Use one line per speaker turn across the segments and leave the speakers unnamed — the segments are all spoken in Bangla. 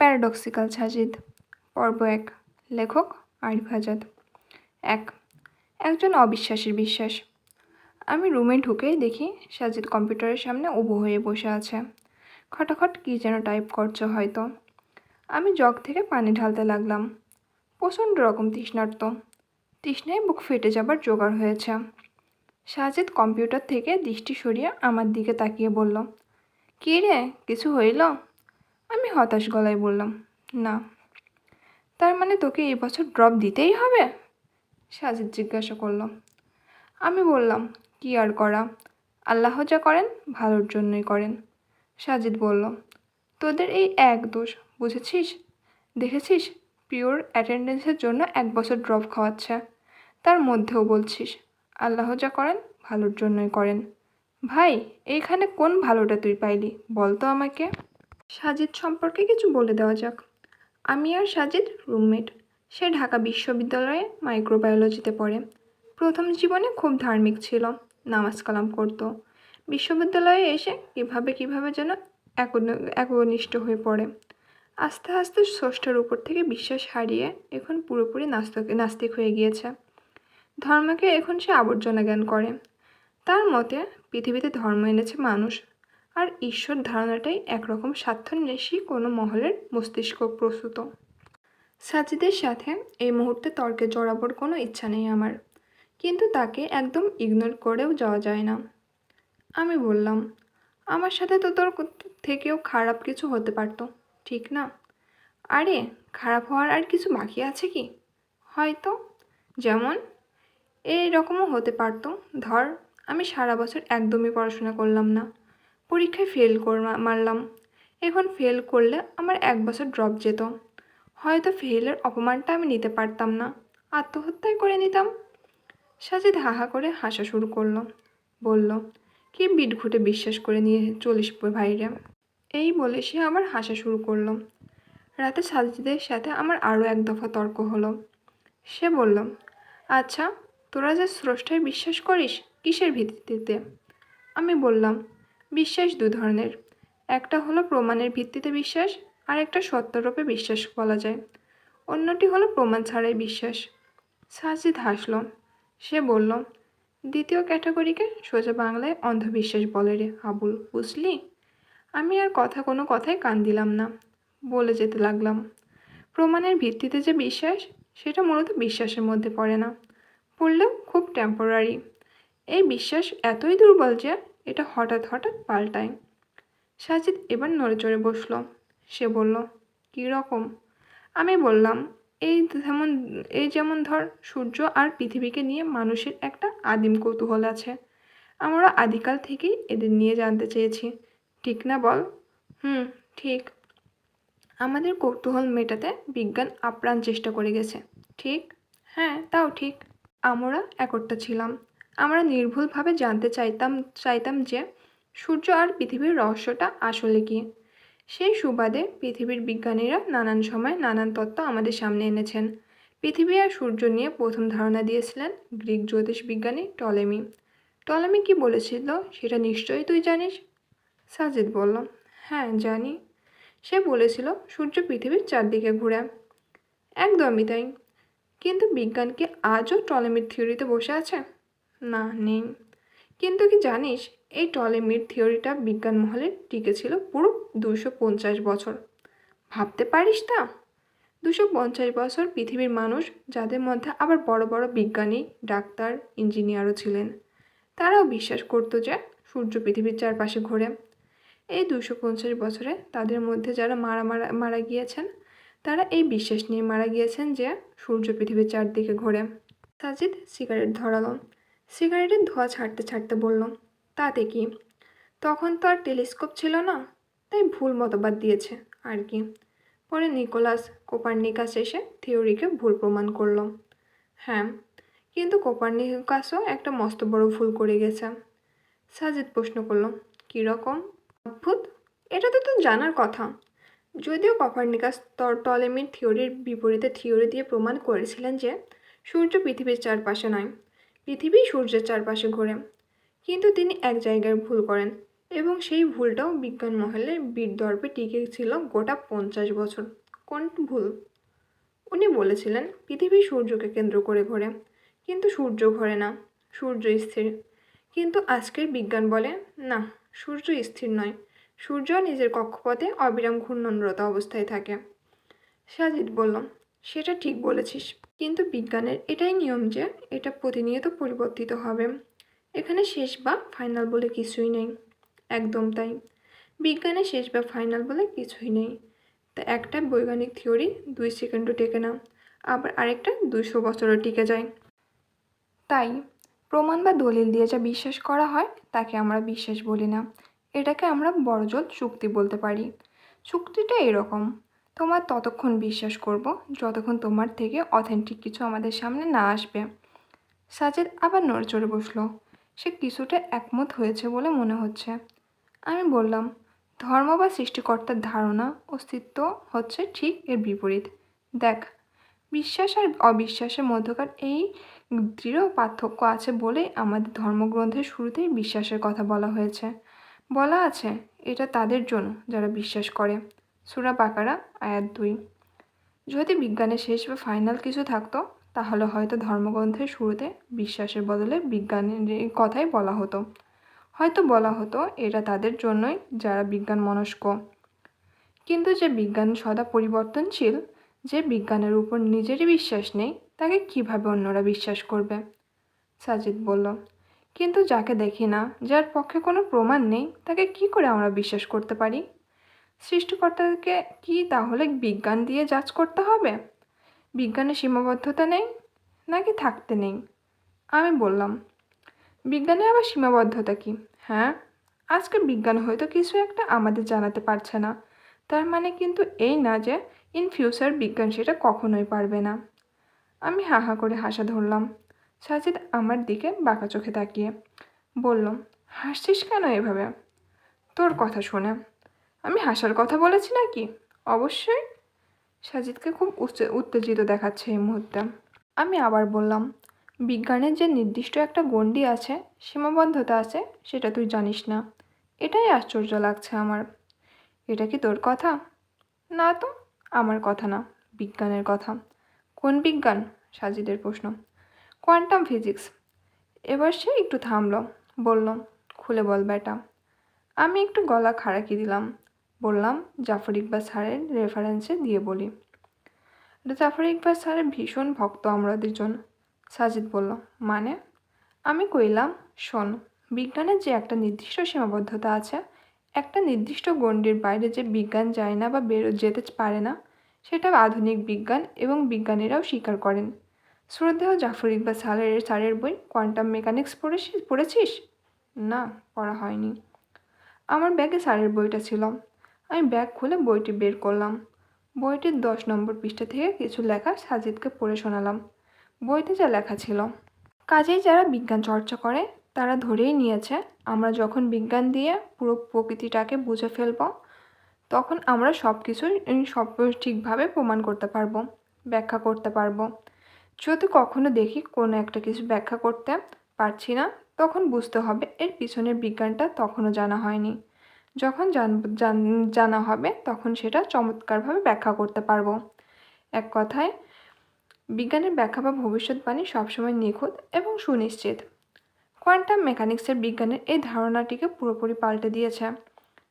প্যারাডক্সিক্যাল সাজিদ, পর্ব এক, লেখক আরিফ আজাদ। এক, একজন অবিশ্বাসীর বিশ্বাস। আমি রুমে ঢুকেই দেখি সাজিদ কম্পিউটারের সামনে উবু হয়ে বসে আছে। খটাখট কী যেন টাইপ করছে হয়তো। আমি জগ থেকে পানি ঢালতে লাগলাম। প্রচণ্ড রকম তৃষ্ণার্ত। তৃষ্ণায় বুক ফেটে যাবার জোগাড় হয়েছে। সাজিদ কম্পিউটার থেকে দৃষ্টি সরিয়ে আমার দিকে তাকিয়ে বলল, কী রে, কিছু হইল? আমি হতাশ গলায় বললাম, না, তার মানে তোকে এই বছর ড্রপ দিতেই হবে? সাজিদ জিজ্ঞাসা করল। আমি বললাম, কি আর করা? আল্লাহ যা করেন, ভালোর জন্যই করেন। সাজিদ বলল, তোদের এই এক দোষ, বুঝেছিস? দেখেছিস? পিওর অ্যাটেন্ডেন্সের জন্য এক বছর ড্রপ খাওয়াচ্ছে। তার মধ্যেও বলছিস, আল্লাহ যা করেন, ভালোর জন্যই করেন। ভাই, এইখানে কোন ভালোটা তুই পাইলি, বল তো আমাকে। সাজিদ সম্পর্কে কিছু বলে দেওয়া যাক। আমি আর সাজিদ রুমমেট সে ঢাকা বিশ্ববিদ্যালয়ে মাইক্রোবায়োলজিতে পড়ে। প্রথম জীবনে খুব ধার্মিক ছিল, নামাজ কালাম করতো। বিশ্ববিদ্যালয়ে এসে কীভাবে কীভাবে যেন একন- একনিষ্ঠ হয়ে পড়ে। আস্তে আস্তে স্রষ্টার উপর থেকে বিশ্বাস হারিয়ে এখন পুরোপুরি নাস্তিক নাস্তিক হয়ে গিয়েছে। ধর্মকে এখন সে আবর্জনা জ্ঞান করে। তার মতে পৃথিবীতে ধর্ম এনেছে মানুষ। আর ঈশ্বর ধারণাটাই একরকম স্বার্থন্বেষী কোনো মহলের মস্তিষ্ক প্রস্তুত সাজিদের সাথে এই মুহূর্তে তর্কে জড়াবার কোনো ইচ্ছা নেই আমার। কিন্তু তাকে একদম ইগনোর করেও যাওয়া যায় না। আমি বললাম, আমার সাথে তো তোর থেকেও খারাপ কিছু হতে পারতো, ঠিক না? আরে, খারাপ হওয়ার আর কিছু বাকি আছে কি? হয়তো। যেমন, এই রকমও হতে পারতো। ধর, আমি সারা বছর একদমই পড়াশোনা করলাম না। পরীক্ষায় ফেল কর মারলাম। এখন ফেল করলে আমার এক বছর ড্রপ যেত। হয়তো ফেলের অপমানটা আমি নিতে পারতাম না। আত্মহত্যাই করে নিতাম। সাজিদ হাহা করে হাসা শুরু করল। বলল, কি বিটঘুটে বিশ্বাস করে নিয়ে চলিস ভাইরে? এই বলে সে আবার হাসা শুরু করল। রাতে সাজিদের সাথে আমার আরও এক দফা তর্ক হলো। সে বলল আচ্ছা তোরা যে স্রষ্টায় বিশ্বাস করিস, কিসের ভিত্তিতে? আমি বললাম বিশ্বাস দু ধরনের। একটা হলো প্রমাণের ভিত্তিতে বিশ্বাস, আর একটা সত্যরূপে বিশ্বাস বলা যায়। অন্যটি হলো প্রমাণ ছাড়াই বিশ্বাস। সাজিদ হাসল। সে বলল, দ্বিতীয় ক্যাটাগরিকে সোজা বাংলায় অন্ধবিশ্বাস বলে রে আবুল, বুঝলি? আমি আর কথা কোনো কথায় কান দিলাম না। বলে যেতে লাগলাম। প্রমাণের ভিত্তিতে যে বিশ্বাস, সেটা মূলত বিশ্বাসের মধ্যে পড়ে না। পড়লেও খুব টেম্পোরারি এই বিশ্বাস এতই দুর্বল যে এটা হঠাৎ হঠাৎ পাল্টায়। সাজিদ এবার নড়ে চড়ে বসল। সে বলল, কী রকম? আমি বললাম, এই যেমন এই যেমন ধর, সূর্য আর পৃথিবীকে নিয়ে মানুষের একটা আদিম কৌতূহল আছে। আমরা আদিকাল থেকেই এদের নিয়ে জানতে চেয়েছি। ঠিক না বল? হুম, ঠিক। আমাদের কৌতূহল মেটাতে বিজ্ঞান আপ্রাণ চেষ্টা করে গেছে। ঠিক? হ্যাঁ তাও ঠিক। আমরা একট্টা ছিলাম। আমরা নির্ভুলভাবে জানতে চাইতাম চাইতাম যে সূর্য আর পৃথিবীর রহস্যটা আসলে কী। সেই সুবাদে পৃথিবীর বিজ্ঞানীরা নানান সময় নানান তত্ত্ব আমাদের সামনে এনেছেন। পৃথিবী আর সূর্য নিয়ে প্রথম ধারণা দিয়েছিলেন গ্রিক জ্যোতিষ বিজ্ঞানী টলেমি। টলেমি কি বলেছিল সেটা নিশ্চয়ই তুই জানিস? সাজিদ বলল হ্যাঁ জানি। সে বলেছিল, সূর্য পৃথিবীর চারদিকে ঘুরে। একদমই তাই। কিন্তু বিজ্ঞান কি আজও টলেমির থিওরিতে বসে আছে? না, নেই। কিন্তু কি জানিস, এই টলেমির থিওরিটা বিজ্ঞান মহলে টিকেছিল পুরো দুশো পঞ্চাশ বছর। ভাবতে পারিস তা? দুশো পঞ্চাশ বছর পৃথিবীর মানুষ, যাদের মধ্যে আবার বড় বড় বিজ্ঞানী, ডাক্তার, ইঞ্জিনিয়ারও ছিলেন, তারাও বিশ্বাস করতো যে সূর্য পৃথিবীর চারপাশে ঘোরে। এই দুশো পঞ্চাশ বছরে তাদের মধ্যে যারা মারা মারা মারা গিয়েছেন, তারা এই বিশ্বাস নিয়ে মারা গিয়েছেন যে সূর্য পৃথিবীর চারদিকে ঘোরে। সাজিদ সিগারেট ধরালো। সিগারেটের ধোঁয়া ছাড়তে ছাড়তে বলল, তাতে কি? তখন তো আর টেলিস্কোপ ছিল না, তাই ভুল মতবাদ দিয়েছে আর কি। পরে নিকোলাস কোপারনিকাস এসে থিওরিকে ভুল প্রমাণ করল। হ্যাঁ কিন্তু কোপারনিকাসও একটা মস্ত বড় ভুল করে গেছে। সাজিদ প্রশ্ন করল কীরকম অদ্ভুত? এটা তো তো জানার কথা। যদিও কপারনিকাস টলেমির থিওরির বিপরীতে থিওরি দিয়ে প্রমাণ করেছিলেন যে সূর্য পৃথিবীর চারপাশে নয় পৃথিবী সূর্যের চারপাশে ঘোরে। কিন্তু তিনি এক জায়গায় ভুল করেন এবং সেই ভুলটাও বিজ্ঞান মহলে বীরদর্পে টিকে ছিল গোটা পঞ্চাশ বছর। কোন ভুল? উনি বলেছিলেন, পৃথিবী সূর্যকে কেন্দ্র করে ঘোরে, কিন্তু সূর্য ঘোরে না, সূর্য স্থির। কিন্তু আজকের বিজ্ঞান বলে, না, সূর্য স্থির নয়, সূর্য নিজের কক্ষপথে অবিরাম ঘূর্ণনরত অবস্থায় থাকে। সাজিদ বলল, সেটা ঠিক বলেছিস। কিন্তু বিজ্ঞানের এটাই নিয়ম যে এটা প্রতিনিয়ত পরিবর্তিত হবে। এখানে শেষ বা ফাইনাল বলে কিছুই নেই। একদম তাই। বিজ্ঞানে শেষ বা ফাইনাল বলে কিছুই নেই। তা একটা বৈজ্ঞানিক থিওরি দুই সেকেন্ডও টেকে না, আবার আরেকটা দুশো বছরও টিকে যায়। তাই প্রমাণ বা দলিল দিয়ে যা বিশ্বাস করা হয় তাকে আমরা বিশ্বাস বলি না। এটাকে আমরা বড়জোর চুক্তি বলতে পারি। চুক্তিটা এরকম। তোমার ততক্ষণ বিশ্বাস করব, যতক্ষণ তোমার থেকে অথেন্টিক কিছু আমাদের সামনে না আসবে। সাজেদ আবার নড়চড়ে বসল। সে কিছুটা একমত হয়েছে বলে মনে হচ্ছে। আমি বললাম, ধর্ম বা সৃষ্টিকর্তার ধারণা অস্তিত্ব হচ্ছে ঠিক এর বিপরীত। দেখ, বিশ্বাস আর অবিশ্বাসের মধ্যকার এই দৃঢ় পার্থক্য আছে বলেই আমাদের ধর্মগ্রন্থের শুরুতেই বিশ্বাসের কথা বলা হয়েছে। বলা আছে, এটা তাদের জন্য যারা বিশ্বাস করে। সুরা বাকারা, আয়াত দুই। যদি বিজ্ঞানের শেষ বা ফাইনাল কিছু থাকতো, তাহলে হয়তো ধর্মগ্রন্থের শুরুতে বিশ্বাসের বদলে বিজ্ঞানের কথাই বলা হতো। হয়তো বলা হতো, এটা তাদের জন্যই যারা বিজ্ঞান মনস্ক। কিন্তু যে বিজ্ঞান সদা পরিবর্তনশীল, যে বিজ্ঞানের উপর নিজেরই বিশ্বাস নেই, তাকে কীভাবে অন্যরা বিশ্বাস করবে? সাজিদ বলল, কিন্তু যাকে দেখি না, যার পক্ষে কোনো প্রমাণ নেই, তাকে কি করে আমরা বিশ্বাস করতে পারি? সৃষ্টিকর্তাকে কি তাহলে বিজ্ঞান দিয়ে যাচ করতে হবে? বিজ্ঞানের সীমাবদ্ধতা নেই নাকি থাকতে নেই? আমি বললাম, বিজ্ঞানে আবার সীমাবদ্ধতা কি? হ্যাঁ আজকে বিজ্ঞান হয়তো কিছু একটা আমাদের জানাতে পারছে না। তার মানে কিন্তু এই না যে ইন ফিউচার বিজ্ঞান সেটা কখনোই পারবে না। আমি হা হা করে হাসা ধরলাম। সাজিদ আমার দিকে বাঁকা চোখে তাকিয়ে বলল, হাসছিস কেন এভাবে? তোর কথা শুনে। আমি হাসার কথা বলেছি নাকি? অবশ্যই। সাজিদকে খুব উত্তেজিত দেখাচ্ছে এই মুহূর্তে। আমি আবার বললাম বিজ্ঞানের যে নির্দিষ্ট একটা গণ্ডি আছে, সীমাবদ্ধতা আছে, সেটা তুই জানিস না। এটাই আশ্চর্য লাগছে আমার। এটা কি তোর কথা? না তো, আমার কথা না, বিজ্ঞানের কথা। কোন বিজ্ঞান? সাজিদের প্রশ্ন। Quantum physics. এবার সে একটু থামলো, বলল, খুলে বল বেটা। আমি একটু গলা খাড়াকি দিলাম। বললাম, জাফর ইকবাল স্যারের রেফারেন্সে দিয়ে বলি। জাফর ইকবাল স্যারের ভীষণ ভক্ত আমরা দুজন সাজিদ বলল মানে? আমি কইলাম, শোন, বিজ্ঞানের যে একটা নির্দিষ্ট সীমাবদ্ধতা আছে, একটা নির্দিষ্ট গণ্ডির বাইরে যে বিজ্ঞান যায় না বা বেরো যেতে পারে না সেটা আধুনিক বিজ্ঞান এবং বিজ্ঞানীরাও স্বীকার করেন। শ্রদ্ধেয় জাফর ইকবাল স্যারের স্যারের বই কোয়ান্টাম মেকানিক্স পড়েছিস পড়েছিস? না, পড়া হয়নি। আমার ব্যাগে স্যারের বইটা ছিল। আমি ব্যাগ খুলে বইটি বের করলাম। বইটির দশ নম্বর পৃষ্ঠা থেকে কিছু লেখা সাজিদকে পড়ে শোনালাম। বইতে যা লেখা ছিল। কাজেই যারা বিজ্ঞান চর্চা করে তারা ধরেই নিয়েছে আমরা যখন বিজ্ঞান দিয়ে পুরো প্রকৃতিটাকে বুঝে ফেলব তখন আমরা সব উম, সব ঠিকভাবে প্রমাণ করতে পারব ব্যাখ্যা করতে পারব। যদি কখনো দেখি কোনো একটা কিছু ব্যাখ্যা করতে পারছি না তখন বুঝতে হবে এর পিছনের বিজ্ঞানটা তখনও জানা হয়নি। যখন জান- হবে তখন সেটা চমৎকারভাবে ব্যাখ্যা করতে পারব। এক কথায়, বিজ্ঞানের ব্যাখ্যা বা ভবিষ্যৎবাণী সবসময় নিখুঁত এবং সুনিশ্চিত। কোয়ান্টাম মেকানিক্সের বিজ্ঞানের এই ধারণাটিকে পুরোপুরি পাল্টে দিয়েছে।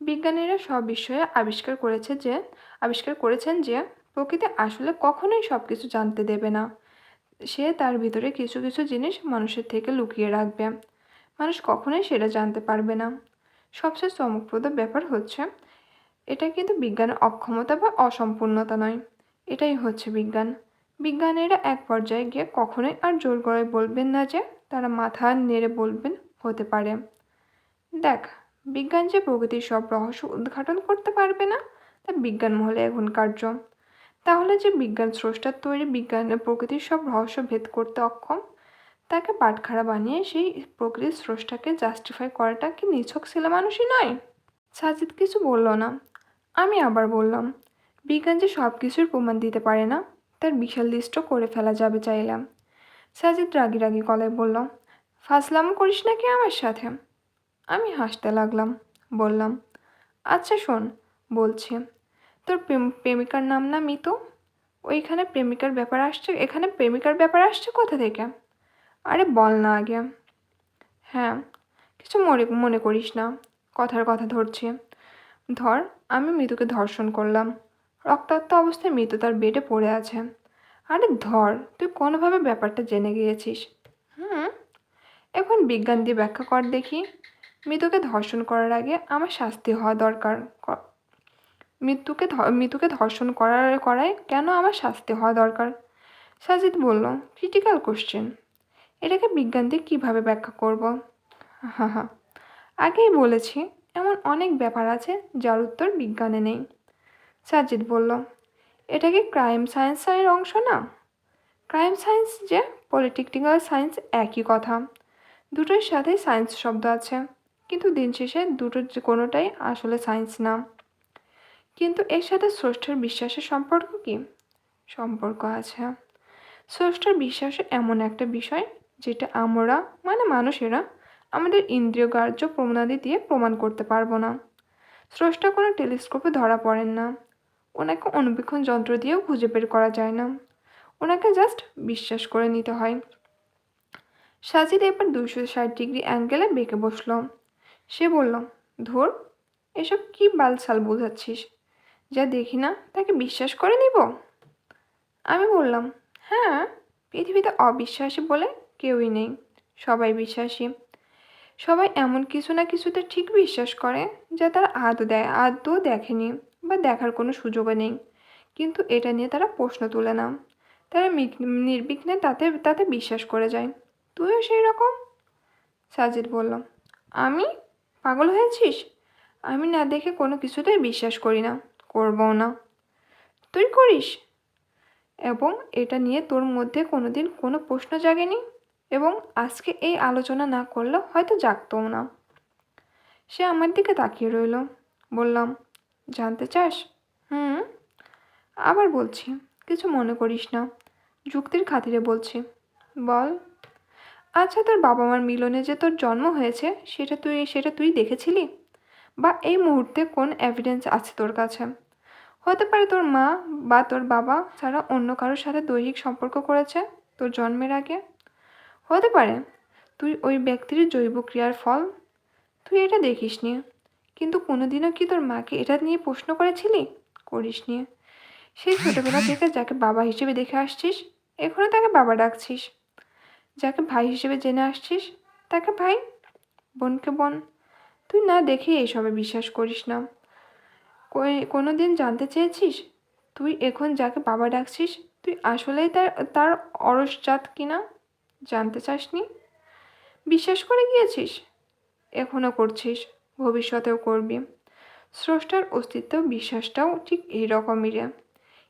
বিজ্ঞানীরা সব বিষয়ে আবিষ্কার করেছে যে, আবিষ্কার করেছেন যে, প্রকৃতি আসলে কখনোই সব কিছু জানতে দেবে না। সে তার ভিতরে কিছু কিছু জিনিস মানুষের থেকে লুকিয়ে রাখবে। মানুষ কখনোই সেটা জানতে পারবে না। সবচেয়ে চমকপ্রদ ব্যাপার হচ্ছে, এটা কিন্তু বিজ্ঞানের অক্ষমতা বা অসম্পূর্ণতা নয়। এটাই হচ্ছে বিজ্ঞান। বিজ্ঞানীরা এক পর্যায়ে গিয়ে কখনোই আর জোর গলায় বলবেন না যে তারা মাথা নেড়ে বলবেন, হতে পারে। দেখ, বিজ্ঞান যে প্রকৃতির সব রহস্য উদ্ঘাটন করতে পারবে না, তা বিজ্ঞান মহলে এখন কার্য। তাহলে যে বিজ্ঞান স্রষ্টার তৈরি বিজ্ঞান প্রকৃতির সব রহস্য ভেদ করতে অক্ষম তাকে পাটখারা বানিয়ে সেই প্রকৃতির স্রষ্টাকে জাস্টিফাই করাটা কি নিছক ছেলে মানুষই নয়? সাজিদ কিছু বলল না। আমি আবার বললাম, বিজ্ঞান যে সব কিছুর প্রমাণ দিতে পারে না, তার বিশাল লিস্টও করে ফেলা যাবে চাইলাম। সাজিদ রাগি রাগি গলায় বলল, ফাজলাম করিস নাকি আমার সাথে? আমি হাসতে লাগলাম, বললাম আচ্ছা শোন, বলছি, তোর প্রেম- প্রেমিকার নাম না মিতু? ওইখানে প্রেমিকার ব্যাপার আসছে, এখানে প্রেমিকার ব্যাপার আসছে কোথা থেকে? আরে বল না আগে। হ্যাঁ কিছু মনে মনে করিস না। কথার কথা ধরছি। ধর, আমি মৃতুকে ধর্ষণ করলাম। রক্তাক্ত অবস্থায় মৃত্যু তার বেডে পড়ে আছে। আরে ধর, তুই কোনোভাবে ব্যাপারটা জেনে গিয়েছিস? হুম? এখন বিজ্ঞান দিয়ে ব্যাখ্যা কর দেখি। মৃতুকে ধর্ষণ করার আগে আমার শাস্তি হওয়া দরকার। মৃত্যুকে মৃত্যুকে ধর্ষণ করার, করায় কেন আমার শাস্তি হওয়া দরকার? সাজিদ বলল ক্রিটিক্যাল কোশ্চেন এটাকে বিজ্ঞান দিয়ে কীভাবে ব্যাখ্যা করব? হা হা। আগেই বলেছি, এমন অনেক ব্যাপার আছে যার উত্তর বিজ্ঞানে নেই। সাজিদ বলল, এটা কি ক্রাইম সায়েন্সের অংশ না? ক্রাইম সায়েন্স যে পলিটেকনিক্যাল সায়েন্স একই কথা। দুটোর সাথেই সায়েন্স শব্দ আছে, কিন্তু দিন শেষে দুটোর কোনোটাই আসলে সায়েন্স না। কিন্তু এর সাথে স্রষ্টার বিশ্বাসের সম্পর্ক কি? সম্পর্ক আছে। স্রষ্টার বিশ্বাস এমন একটা বিষয় যেটা আমরা মানে মানুষেরা, আমাদের ইন্দ্রিয় গ্রাহ্য প্রমাণাদি দিয়ে প্রমাণ করতে পারব না। স্রষ্টা কোনো টেলিস্কোপে ধরা পড়েন না। ওনাকে অনুবীক্ষণ যন্ত্র দিয়েও খুঁজে বের করা যায় না। ওনাকে জাস্ট বিশ্বাস করে নিতে হয়। সাজিদ এবার দুইশো ষাট ডিগ্রি অ্যাঙ্গেলে বেঁকে বসল। সে বলল, ধর, এসব কি বালসাল বোঝাচ্ছিস? যা দেখি না, তাকে বিশ্বাস করে নিব? আমি বললাম হ্যাঁ পৃথিবীতে অবিশ্বাসী বলে কেউই নেই, সবাই বিশ্বাসী। সবাই এমন কিছু না কিছুতে ঠিক বিশ্বাস করে যা তারা আদৌ দেয়, আদৌ দেখেনি বা দেখার কোনো সুযোগও নেই। কিন্তু এটা নিয়ে তারা প্রশ্ন তুলে না। তারা নির্বিঘ্নে তাতে তাতে বিশ্বাস করে যায়। তুইও সেই রকম? সাজিদ বলল, আমি পাগল হয়েছিস? আমি না দেখে কোনো কিছুতেই বিশ্বাস করি না, করবও না। তুই করিস? এবং এটা নিয়ে তোর মধ্যে কোনোদিন কোনো প্রশ্ন জাগেনি? এবং আজকে এই আলোচনা না করলে হয়তো জাগতও না। সে আমার দিকে তাকিয়ে রইল। বললাম, জানতে চাস? হুম। আবার বলছি, কিছু মনে করিস না। যুক্তির খাতিরে বলছি, বল। আচ্ছা তোর বাবা মার মিলনে যে তোর জন্ম হয়েছে, সেটা তুই সেটা তুই দেখেছিলি? বা এই মুহূর্তে কোন এভিডেন্স আছে তোর কাছে? হতে পারে তোর মা বা তোর বাবা ছাড়া অন্য কারোর সাথে দৈহিক সম্পর্ক করেছে তোর জন্মের আগে? হতে পারে। তুই ওই ব্যক্তির জৈব ক্রিয়ার ফল? তুই এটা দেখিস নি কিন্তু কোনোদিনও কি তোর মাকে এটা নিয়ে প্রশ্ন করেছিলি? করিস নি সেই ছোটোবেলা থেকে যাকে বাবা হিসেবে দেখে আসছিস এখনও তাকে বাবা ডাকছিস। যাকে ভাই হিসেবে জেনে আসছিস, তাকে ভাই, বোনকে বোন। তুই না দেখে এসবে বিশ্বাস করিস না। কোনো দিন জানতে চেয়েছিস? তুই এখন যাকে বাবা ডাকছিস, তুই আসলেই তার তার অরসজাত কিনা? জানতে চাসনি? বিশ্বাস করে গিয়েছিস? এখনও করছিস? ভবিষ্যতেও করবি। স্রষ্টার অস্তিত্ব বিশ্বাসটাও ঠিক এই রকমই রে।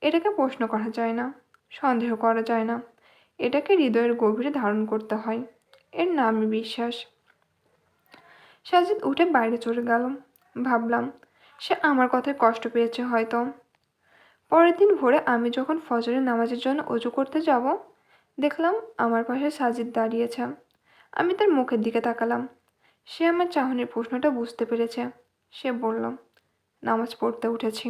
এটাকে প্রশ্ন করা যায় না, সন্দেহ করা যায় না। এটাকে হৃদয়ের গভীরে ধারণ করতে হয়। এর নামই বিশ্বাস। সাজিদ উঠে বাইরে চলে গেল। ভাবলাম, সে আমার কথায় কষ্ট পেয়েছে হয়তো। পরের দিন ভোরে আমি যখন ফজরের নামাজের জন্য অজু করতে যাব দেখলাম আমার পাশে সাজিদ দাঁড়িয়েছে। আমি তার মুখের দিকে তাকালাম। সে আমার চাহনির প্রশ্নটা বুঝতে পেরেছে। সে বলল, নামাজ পড়তে উঠেছি।